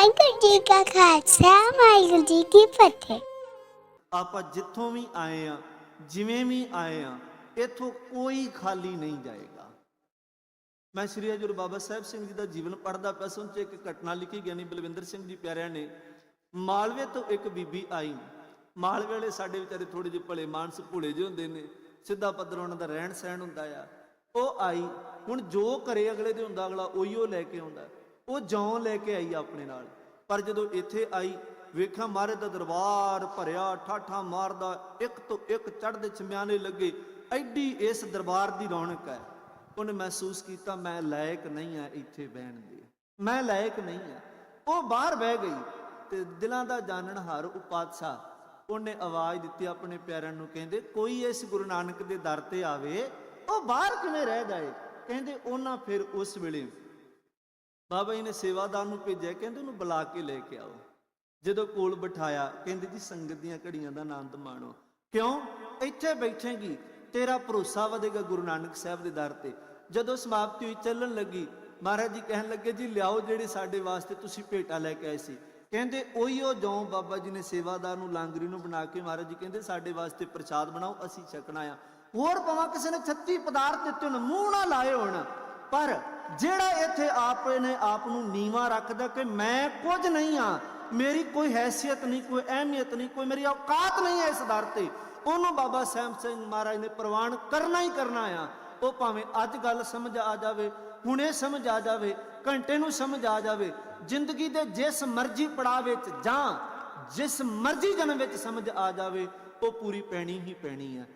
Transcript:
ਵਾਹਿਗੁਰੂ ਜੀ ਕਾ ਖਾਲਸਾ, ਵਾਹਿਗੁਰੂ ਜੀ ਕੀ ਫਤਿਹ। ਆਪਾਂ ਜਿੱਥੋਂ ਵੀ ਆਏ ਆ, ਜਿਵੇਂ ਵੀ ਆਏ ਆ, ਇੱਥੋਂ ਕੋਈ ਖਾਲੀ ਨਹੀਂ ਜਾਏਗਾ। ਮੈਂ ਸ੍ਰੀ ਹਜੂਰ ਬਾਬਾ ਸਾਹਿਬ ਸਿੰਘ ਜੀ ਦਾ ਜੀਵਨ ਪੜ੍ਹਦਾ ਪਿਆ ਸੁਣ ਚ ਇੱਕ ਘਟਨਾ ਲਿਖੀ ਗਿਆਨੀ ਬਲਵਿੰਦਰ ਸਿੰਘ ਜੀ ਪਿਆਰਿਆਂ ਨੇ। ਮਾਲਵੇ ਤੋਂ ਇੱਕ ਬੀਬੀ ਆਈ। ਮਾਲਵੇ ਵਾਲੇ ਸਾਡੇ ਵਿਚਾਰੇ ਥੋੜੇ ਜਿਹੇ ਭਲੇ ਮਾਨਸ ਭੁਲੇ ਜਿਹੇ ਹੁੰਦੇ ਨੇ, ਸਿੱਧਾ ਪੱਧਰ ਉਹਨਾਂ ਦਾ ਰਹਿਣ ਸਹਿਣ ਹੁੰਦਾ ਆ। ਉਹ ਆਈ, ਹੁਣ ਜੋ ਕਰੇ ਅਗਲੇ ਦੇ ਹੁੰਦਾ, ਅਗਲਾ ਉਹੀਓ ਲੈ ਕੇ ਆਉਂਦਾ। ਉਹ ਜੌਂ ਲੈ ਕੇ ਆਈ ਆਪਣੇ ਨਾਲ। ਪਰ ਜਦੋਂ ਇੱਥੇ ਆਈ, ਵੇਖਾਂ ਮਾਰੇ ਦਾ ਦਰਬਾਰ ਭਰਿਆ, ਠਾਠਾ ਮਾਰਦਾ, ਇੱਕ ਤੋਂ ਇੱਕ ਚੜ੍ਹਦੇ ਚਮਿਆਨੇ ਲੱਗੇ, ਐਡੀ ਇਸ ਦਰਬਾਰ ਦੀ ਰੌਣਕ ਹੈ। ਉਹਨੇ ਮਹਿਸੂਸ ਕੀਤਾ, ਮੈਂ ਲਾਇਕ ਨਹੀਂ ਆ ਇੱਥੇ ਬਹਿਣ ਦੇ। ਮੈਂ ਲਾਇਕ ਨਹੀਂ ਆ। ਉਹ ਬਾਹਰ ਬਹਿ ਗਈ ਤੇ ਦਿਲਾਂ ਦਾ ਜਾਣਨਹਾਰ ਉਹ ਪਾਤਸ਼ਾਹ, ਉਹਨੇ ਆਵਾਜ਼ ਦਿੱਤੀ ਆਪਣੇ ਪਿਆਰਿਆਂ ਨੂੰ, ਕਹਿੰਦੇ, ਕੋਈ ਇਸ ਗੁਰੂ ਨਾਨਕ ਦੇ ਦਰ ਤੇ ਆਵੇ, ਉਹ ਬਾਹਰ ਕਿਵੇਂ ਰਹਿ ਜਾਏ ਕਹਿੰਦੇ, ਉਹਨਾਂ ਫਿਰ ਉਸ ਵੇਲੇ ਬਾਬਾ ਜੀ ਨੇ ਸੇਵਾਦਾਰ ਨੂੰ ਭੇਜਿਆ, ਕਹਿੰਦੇ ਉਹਨੂੰ ਬੁਲਾ ਕੇ ਲੈ ਕੇ ਆਓ। ਜਦੋਂ ਕੋਲ ਬਿਠਾਇਆ, ਕਹਿੰਦੇ ਜੀ ਸੰਗਤ ਦੀਆਂ ਘੜੀਆਂ ਦਾ ਆਨੰਦ ਮਾਣੋ। ਕਿਉਂ? ਇੱਥੇ ਬੈਠੇਗੀ, ਤੇਰਾ ਭਰੋਸਾ ਵਧੇਗਾ ਗੁਰੂ ਨਾਨਕ ਸਾਹਿਬ ਦੇ ਦਰ ਤੇ। ਜਦੋਂ ਸਮਾਪਤੀ ਹੋਈ, ਚੱਲਣ ਲੱਗੀ, ਮਹਾਰਾਜ ਜੀ ਕਹਿਣ ਲੱਗੇ, ਜੀ ਲਿਆਓ ਜਿਹੜੇ ਸਾਡੇ ਵਾਸਤੇ ਤੁਸੀਂ ਭੇਟਾ ਲੈ ਕੇ ਆਏ ਸੀ। ਕਹਿੰਦੇ, ਉਹੀ ਉਹ ਜੋਂ ਬਾਬਾ ਜੀ ਨੇ ਸੇਵਾਦਾਰ ਨੂੰ ਲਾਂਗਰੀ ਨੂੰ ਬਣਾ ਕੇ, ਮਹਾਰਾਜ ਜੀ ਕਹਿੰਦੇ, ਸਾਡੇ ਵਾਸਤੇ ਪ੍ਰਸ਼ਾਦ ਬਣਾਓ, ਅਸੀਂ ਛਕਣਾ ਆ। ਹੋਰ ਭਾਵੇਂ ਕਿਸੇ ਨੇ 36 ਪਦਾਰਥ ਦਿੱਤੇ ਹੋਣ, ਮੂੰਹ ਨਾ ਲਾਏ ਹੋਣ। ਪਰ ਜਿਹੜਾ ਇੱਥੇ ਆਪ ਨੇ ਆਪ ਨੂੰ ਨੀਵਾ ਰੱਖਦਾ ਕਿ ਮੈਂ ਕੁਝ ਨਹੀਂ ਆ ਮੇਰੀ ਕੋਈ ਹੈਸੀਅਤ ਨਹੀਂ, ਕੋਈ ਅਹਿਮੀਅਤ ਨਹੀਂ, ਕੋਈ ਮੇਰੀ ਔਕਾਤ ਨਹੀਂ ਹੈ ਇਸ ਦਰ ਤੇ। ਉਹਨੂੰ ਬਾਬਾ ਸੈਮ ਸਿੰਘ ਮਹਾਰਾਜ ਨੇ ਪ੍ਰਵਾਨ ਕਰਨਾ ਹੀ ਕਰਨਾ ਆ। ਉਹ ਭਾਵੇਂ ਅੱਜ ਗੱਲ ਸਮਝ ਆ ਜਾਵੇ, ਹੁਣੇ ਸਮਝ ਆ ਜਾਵੇ, ਘੰਟੇ ਨੂੰ ਸਮਝ ਆ ਜਾਵੇ, ਜ਼ਿੰਦਗੀ ਦੇ ਜਿਸ ਮਰਜ਼ੀ ਪੜਾਅ ਵਿੱਚ ਜਾਂ ਜਿਸ ਮਰਜ਼ੀ ਜਨਮ ਵਿੱਚ ਸਮਝ ਆ ਜਾਵੇ, ਉਹ ਪੂਰੀ ਪੈਣੀ ਹੀ ਪੈਣੀ ਹੈ